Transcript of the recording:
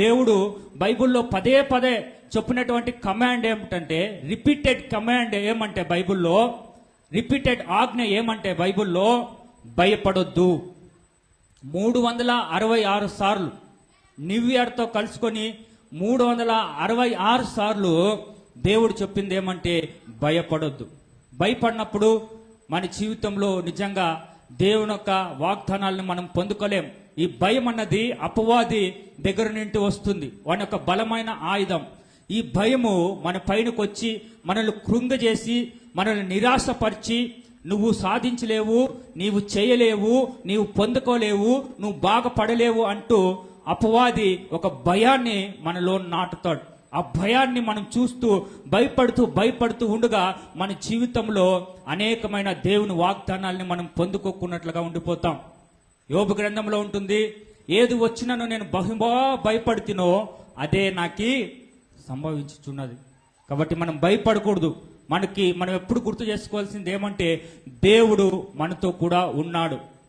దేవుడు బైబిల్లో పదే పదే చెప్పినటువంటి కమాండ్ ఏమిటంటే రిపీటెడ్ కమాండ్ ఏమంటే బైబిల్లో? రిపీటెడ్ ఆజ్ఞ ఏమంటే బైబిల్లో? భయపడొద్దు. మూడు వందల అరవై ఆరు సార్లు న్యూ ఇయర్తో కలుసుకొని మూడు వందల అరవై ఆరు సార్లు దేవుడు చెప్పింది ఏమంటే భయపడొద్దు. భయపడినప్పుడు మన జీవితంలో నిజంగా దేవుని యొక్క వాగ్దానాలను మనం పొందుకోలేం. ఈ భయం అన్నది అపవాది దగ్గర నుండి వస్తుంది. వాని యొక్క బలమైన ఆయుధం. ఈ భయము మన పైనకు వచ్చి మనల్ని కృంగజేసి మనల్ని నిరాశపరిచి నువ్వు సాధించలేవు నీవు చేయలేవు నీవు పొందుకోలేవు నువ్వు బాగుపడలేవు అంటూ అపవాది ఒక భయాన్ని మనలో నాటుతాడు. ఆ భయాన్ని మనం చూస్తూ భయపడుతూ భయపడుతూ ఉండగా మన జీవితంలో అనేకమైన దేవుని వాగ్దానాల్ని మనం పొందుకోకున్నట్లుగా ఉండిపోతాం. యోగ గ్రంథంలో ఉంటుంది ఏది వచ్చినను నేను బహుబా భయపడుతునో అదే నాకి సంభవించుచున్నది. కాబట్టి మనం భయపడకూడదు. మనకి మనం ఎప్పుడు గుర్తు చేసుకోవాల్సింది ఏమంటే దేవుడు మనతో కూడా ఉన్నాడు.